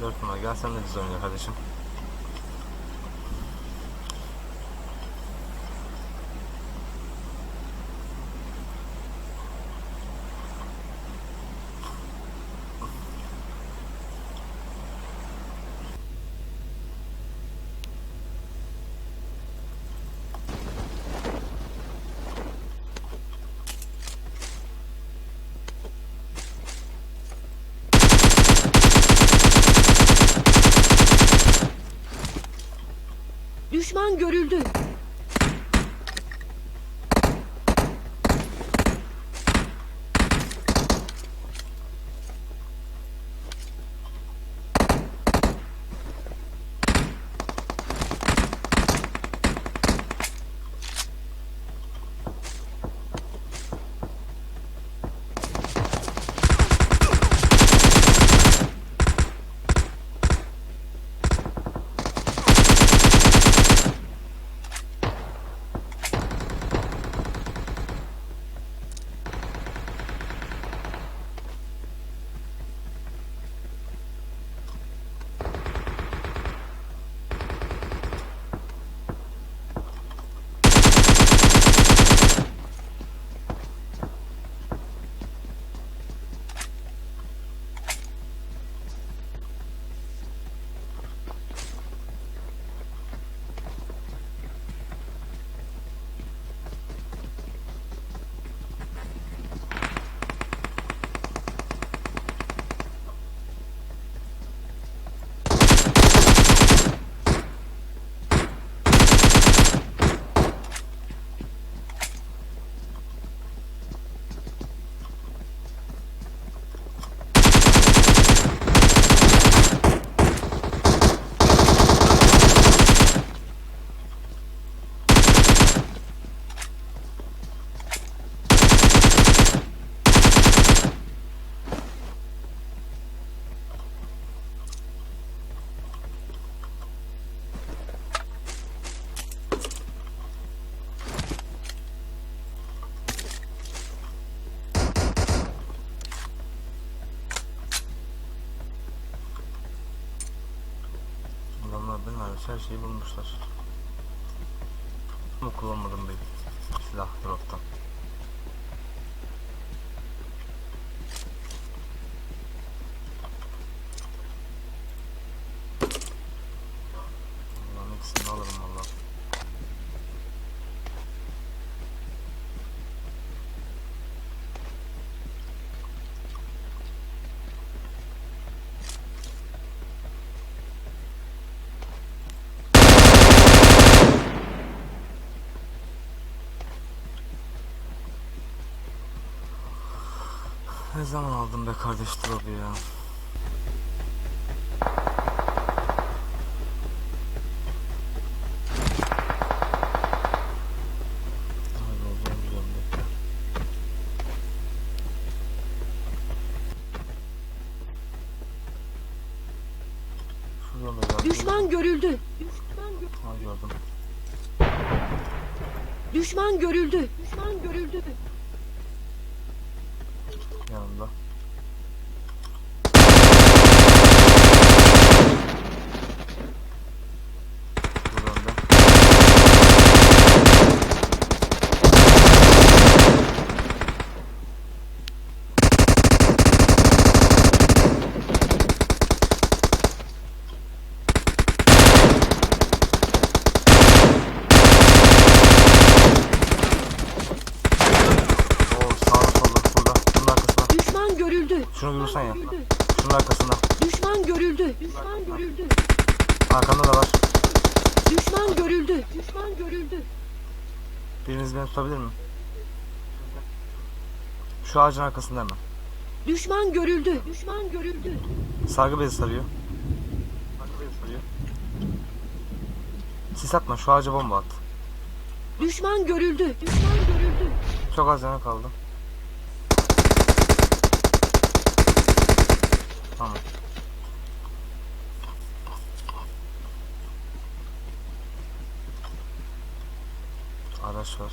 4 numara gel sen de biz oynayalım kardeşim. Düşman görüldü. Adamlar ben hariç her şeyi bulmuşlar. Ama kullanmadım bir silah drop'tan. Ne zaman aldım be kardeş drop'u ya? Düşman görüldü. Ha gördüm. Düşman görüldü. Düşman görüldü. 样子。Şunu bir vursan ya. Şunun arkasında. Düşman görüldü. Düşman görüldü. Arkamda da var. Düşman görüldü. Düşman görüldü. Biriniz beni tutabilir mi? Şu ağacın arkasında hemen. Düşman görüldü. Düşman görüldü. Sargı bezi sarıyor. Sargı bezi sarıyor. Sis atma şu ağaca bomba at. Düşman görüldü. Düşman görüldü. Çok az yana kaldı. Tamam. Araç var.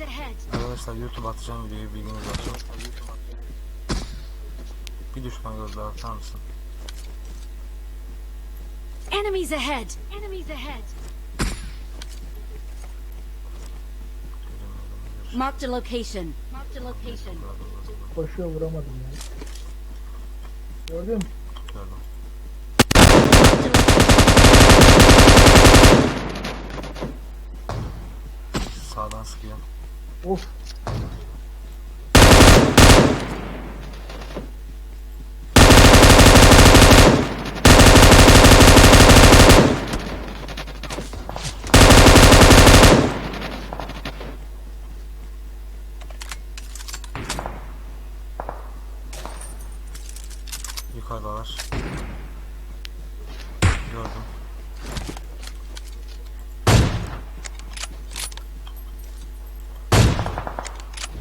Arkadaşlar YouTube atacağım videoyu bilginiz olsun. Bir düşman gördü atar mısın? Enemies ahead. Enemies ahead. Marked a location. Marked a location. Koşuyor vuramadım ya. Gördün mü? Gördüm. Sağdan sıkıyor. Of.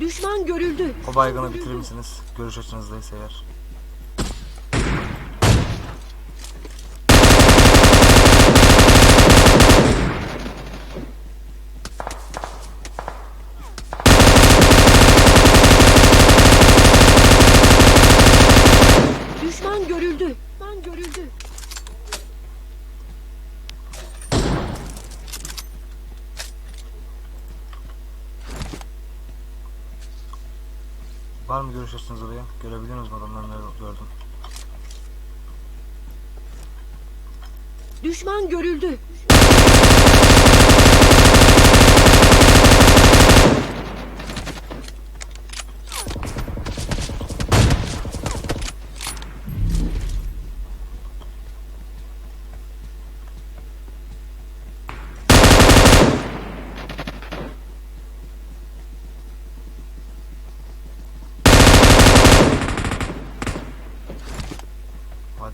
Düşman görüldü. O baygını bitirir misiniz? Görüş açınızdaysa eğer. Düşman görüldü. Düşman görüldü. Var mı görüş açınız oraya? Görebiliyor musunuz adamları nerede gördüm. Düşman görüldü.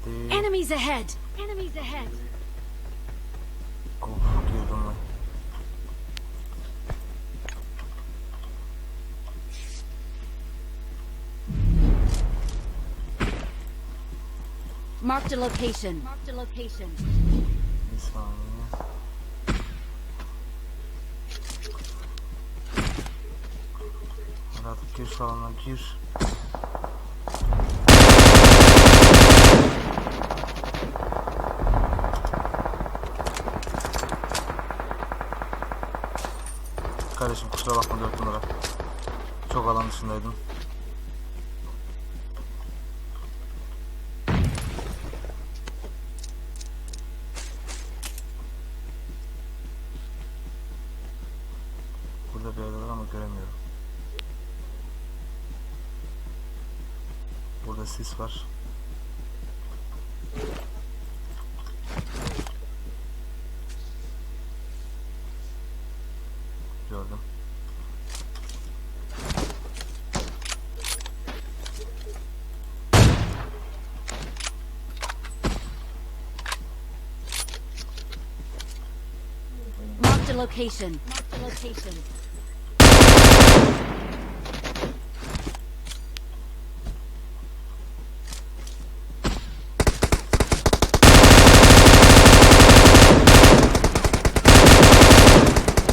Enemies ahead. Enemies ahead. Girdim ben. Marked a location. Marked a location. Bir saniye. Artık gir şu alana gir. Kardeşim kusura bakma 4 numara. Çok alan dışındaydım. Burada bir yerdeler ama göremiyorum. Burada sis var. Gördüm. Marked a location. Marked a location.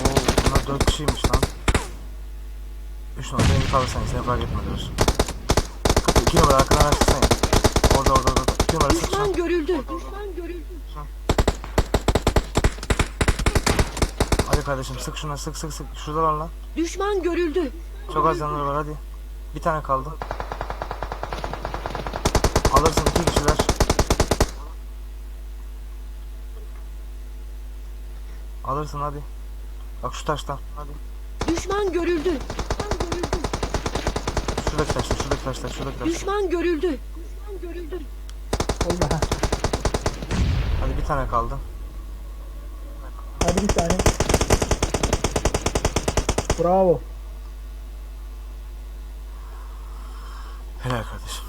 Oo, bunlar 4 kişiymiş lan. 3 numara beni kalırsan seni fark etmediler. 2 numara arkadan açsana. Orada orada orada. 2 numara Düşman görüldü. Düşman görüldü. Hadi kardeşim sık şuna sık sık sık. Şuradalar lan. Düşman görüldü. Çok az canları var hadi. Bir tane kaldı. Alırsın iki kişiler. Alırsın hadi. Bak şu taştan. Hadi. Düşman görüldü. Düşman görüldü. Şuradaki taşta, şuradaki taşta, şuradaki taşta. Düşman görüldü. Düşman görüldü. Allah. Hadi bir tane kaldı. Hadi bir tane. Bravo. Helal kardeşim.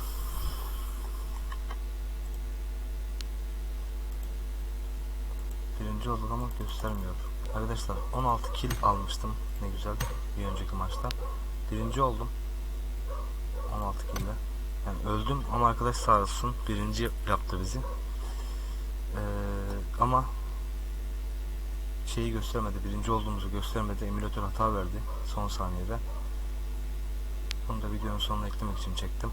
Birinci olduk ama göstermiyor. Arkadaşlar 16 kill almıştım. Ne güzel bir önceki maçta. Birinci oldum. 16 kill ile. Yani öldüm ama arkadaş sağ olsun birinci yaptı bizi. Ee, ama şeyi göstermedi. Birinci olduğumuzu göstermedi. Emülatör hata verdi son saniyede. Bunu da videonun sonuna eklemek için çektim.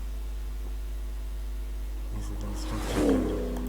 İzlediğiniz için teşekkür ederim.